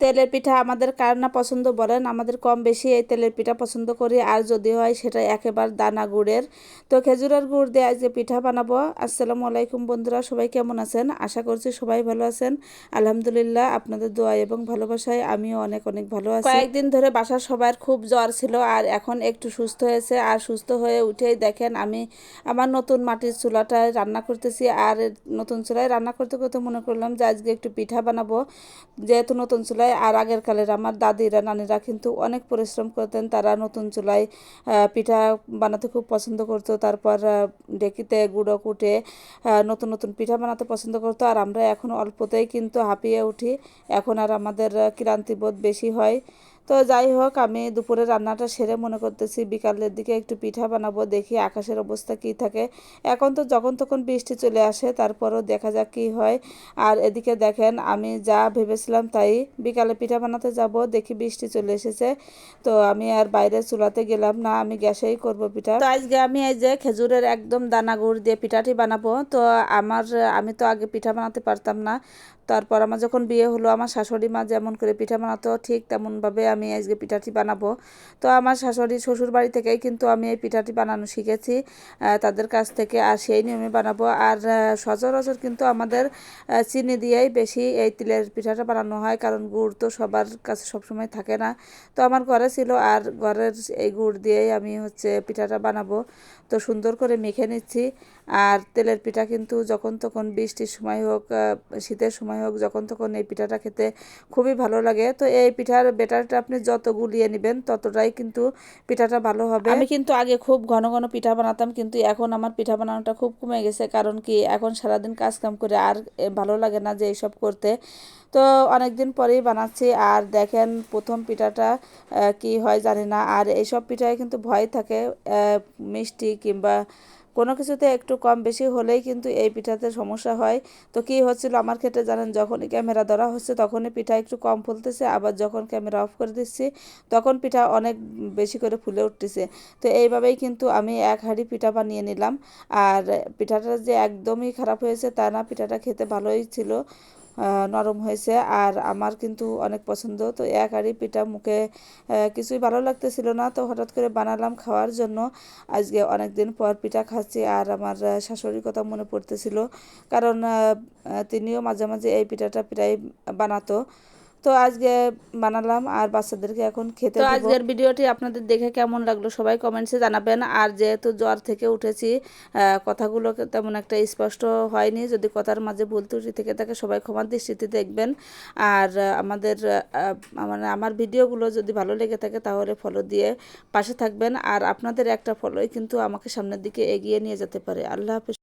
তেলের পিঠা আমাদের কার না পছন্দ বলেন, আমাদের কম বেশি এই তেলের পিঠা পছন্দ করি, আর যদি হয় সেটা একেবারে দানা গুড়ের। তো খেজুরের গুড় দিয়ে আজকে পিঠা বানাবো, আসসালামু আলাইকুম বন্ধুরা, সবাই কেমন আছেন? আশা করছি সবাই ভালো আছেন। আলহামদুলিল্লাহ, আপনাদের দোয়া এবং ভালোবাসায় আমিও অনেক অনেক ভালো আছি। কয়েকদিন ধরে বাসার সবার খুব জ্বর ছিল, আর এখন একটু সুস্থ হয়েছে, আর সুস্থ হয়ে উঠেই দেখেন আমি আমার নতুন মাটির চুলাটায় রান্না করতেছি, আর নতুন চুলায় রান্না করতে করতে মনে করলাম যে আজকে একটু পিঠা বানাবো, যেহেতু নতুন চুলায় আর আগের কালের আমার দাদিরা, নানিরা কিন্তু অনেক পরিশ্রম করতেন। তারা নতুন চুলায় পিঠা বানাতে খুব পছন্দ করতো। তারপর ডেকিতে গুঁড়ো কুটে নতুন নতুন পিঠা বানাতে পছন্দ করতো। আর আমরা এখন অল্পতেই কিন্তু হাঁপিয়ে উঠি। এখন আর আমাদের ক্লান্তিবোধ বেশি হয়। তো যাই হোক, আমি দুপুরে রান্নাটা সেরে মনে করতেছি বিকালের দিকে একটু পিঠা বানাবো, দেখি আকাশের অবস্থা কি থাকে। এখন তো যখন তখন বৃষ্টি চলে আসে, তারপরও দেখা যাক কি হয়। আর এদিকে দেখেন, আমি যা ভেবেছিলাম তাই বিকালে পিঠা বানাতে যাব, দেখি বৃষ্টি চলে এসেছে। তো আমি আর বাইরে চুলাতে গেলাম না, আমি গ্যাসেই করব পিঠা। তো আজকে আমি এই যে খেজুরের একদম দানা গুড় দিয়ে পিঠাটি বানাবো, তো আমার, আমি তো আগে পিঠা বানাতে পারতাম না। তারপর আমার যখন বিয়ে হলো, আমার শাশুড়ি মা যেমন করে পিঠা বানাতো, ঠিক তেমনভাবে আমি আজকে পিঠাটি বানাবো। তো আমার শাশুড়ি শ্বশুর বাড়ি থেকেই কিন্তু আমি এই পিঠাটি বানানো শিখেছি। তাদের কাছ থেকে আর সেই নিয়মে বানাবো। আর সচরাচর কিন্তু আমাদের চিনি দিয়েই বেশি এই তিলের পিঠাটা বানানো হয়। কারণ গুড় তো সবার কাছে সবসময় থাকে না। তো আমার ঘরে ছিল আর ঘরের এই গুড় দিয়েই আমি হচ্ছে পিঠাটা বানাবো। তো সুন্দর করে মেখে নিচ্ছি। আর তেলের পিঠা কিন্তু যখন তখন বৃষ্টির সময় হোক শীতের সময় হোক, যখন তখন এই পিঠাটা খেতে খুবই ভালো লাগে। তো এই পিঠার বেটারটা আপনি যত গুলিয়ে নেবেন, ততটাই কিন্তু পিঠাটা ভালো হবে। আমি কিন্তু আগে খুব ঘন ঘন পিঠা বানাতাম, কিন্তু এখন আমার পিঠা বানানোটা খুব কমে গেছে, কারণ কি এখন সারাদিন কাজ কাম করে আর ভালো লাগে না যে এইসব করতে। তো অনেক দিন পরেই বানাচ্ছি, আর দেখেন প্রথম পিঠাটা কি হয় জানি না, আর এইসব পিঠায় কিন্তু ভয় থাকে মিষ্টি কিংবা কোনো কিছুতে একটু কম বেশি হলেই কিন্তু এই পিঠাতে সমস্যা হয়। তো কি হচ্ছিল আমার ক্ষেত্রে জানেন, যখনই ক্যামেরা ধরা হচ্ছে তখনই পিঠা একটু কম ফুলতেছে। আবার যখন ক্যামেরা অফ করে দিচ্ছি, তখন পিঠা অনেক বেশি করে ফুলে উঠতেছে। তো এইভাবেই কিন্তু আমি এক হাঁড়ি পিঠা বানিয়ে নিলাম। আর পিঠাটা যে একদমই খারাপ হয়েছে তা না, পিঠাটা খেতে ভালোই ছিল। নরম হয়েছে আর আমার কিন্তু অনেক পছন্দ। তো এক আড়ি পিঠা মুখে কিছুই ভালো লাগতেছিল না। তো হঠাৎ করে বানালাম খাওয়ার জন্য। আজকে অনেক দিন পর পিঠা খাচ্ছি আর আমার শাশুড়ির কথা মনে পড়তেছিল। কারণ তিনিও মাঝে মাঝে এই পিঠাটা প্রায় বানাতো। তো আজকে বানালাম আর বাচ্চাদেরকে এখন খেতে তো আজকের ভিডিওটি আপনাদের দেখে কেমন লাগল সবাই কমেন্টসে জানাবেন। আর যেহেতু জ্বর থেকে উঠেছি কথাগুলো তেমন একটা স্পষ্ট হয়নি। যদি কথার মাঝে ভুল ত্রুটি থেকে থাকে সবাই ক্ষমার দৃষ্টিতে দেখবেন। আর আমাদের মানে আমার ভিডিওগুলো যদি ভালো লেগে থাকে তাহলে ফলো দিয়ে পাশে থাকবেন। আর আপনাদের একটা ফলোই কিন্তু আমাকে সামনের দিকে এগিয়ে নিয়ে যেতে পারে। আল্লাহ হাফিজ।